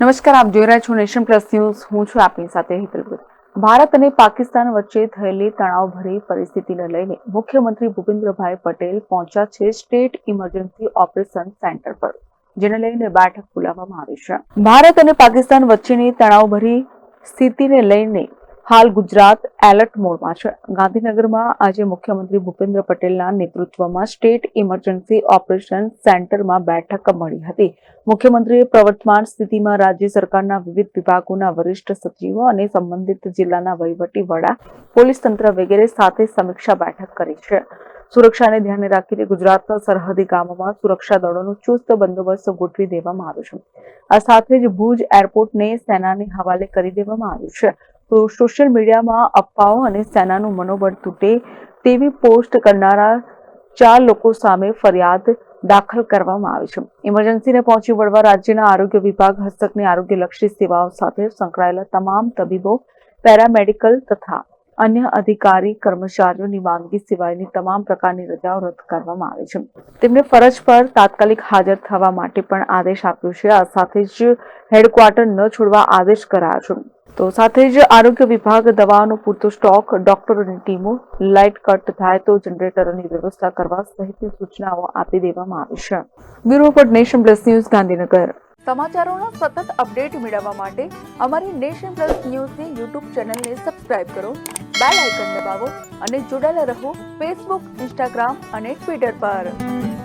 નમસ્કાર, આપ જોઈ રહ્યા છો નેશન પ્લસ ન્યૂઝ. હું છું આપની સાથે હિતલ ભારત અને પાકિસ્તાન વચ્ચે થયેલી તણાવભરી પરિસ્થિતિને લઈને મુખ્યમંત્રી ભૂપેન્દ્રભાઈ પટેલ પહોંચ્યા છે સ્ટેટ ઇમરજન્સી ઓપરેશન સેન્ટર પર, જેને લઈને બેઠક બોલાવવામાં આવી છે. ભારત અને પાકિસ્તાન વચ્ચેની તણાવભરી સ્થિતિને લઈને હાલ ગુજરાત એલર્ટ મોડમાં છે. ગાંધીનગરમાં આજે મુખ્યમંત્રી ભૂપેન્દ્ર પટેલના નેતૃત્વમાં સ્ટેટ ઇમરજન્સી ઓપરેશન સેન્ટરમાં બેઠક મળી હતી. મુખ્યમંત્રીએ પ્રવર્તમાન સ્થિતિમાં રાજ્ય સરકારના વિવિધ વિભાગોના વરિષ્ઠ સચિવો અને સંબંધિત જિલ્લાના વહીવટી વડા, પોલીસ તંત્ર વગેરે સાથે સમીક્ષા બેઠક કરી છે. સુરક્ષાને ધ્યાને રાખીને ગુજરાતના સરહદી ગામોમાં સુરક્ષા દળોનો ચુસ્ત બંદોબસ્ત ગોઠવી દેવામાં આવ્યો છે. આ સાથે જ ભુજ એરપોર્ટને સેનાને હવાલે કરી દેવામાં આવ્યું છે. તો સોશિયલ મીડિયામાં અફવાઓ અને સેનાનું મનોબળ તૂટે તેવી પોસ્ટ કરનારા ચાર લોકો સામે ફરિયાદ દાખલ કરવામાં આવી છે. ઇમરજન્સીને પહોંચી વળવા રાજ્યના આરોગ્ય વિભાગ, હસ્તકની આરોગ્યલક્ષી સેવાઓ સાથે સંકળાયેલા તમામ તબીબો, પેરામેડિકલ તથા અન્ય અધિકારી, કર્મચારીઓની માંદગી સિવાયની તમામ પ્રકારની રજાઓ રદ કરવામાં આવી છે. તેમને ફરજ પર તાત્કાલિક હાજર થવા માટે પણ આદેશ આપ્યો છે. આ સાથે જ હેડક્વાર્ટર ન છોડવા આદેશ કરાયો છે. તો સાથે જ આરોગ્ય વિભાગ દવાનો પૂરતો સ્ટોક, ડોક્ટરોની ટીમો, લાઇટ કટ થાય તો જનરેટરોની વ્યવસ્થા કરવા સહિતની સૂચનાઓ આપી દેવામાં આવી છે. Bureau for Nation Plus News Gandhinagar. સમાચારોના સતત અપડેટ મેળવવા માટે અમારી નેશન પ્લસ ન્યૂઝની યુટ્યુબ ચેનલને સબસ્ક્રાઇબ કરો, બેલ આઇકન દબાવો અને જોડાયેલા રહો ફેસબુક, ઇન્સ્ટાગ્રામ અને ટ્વિટર પર.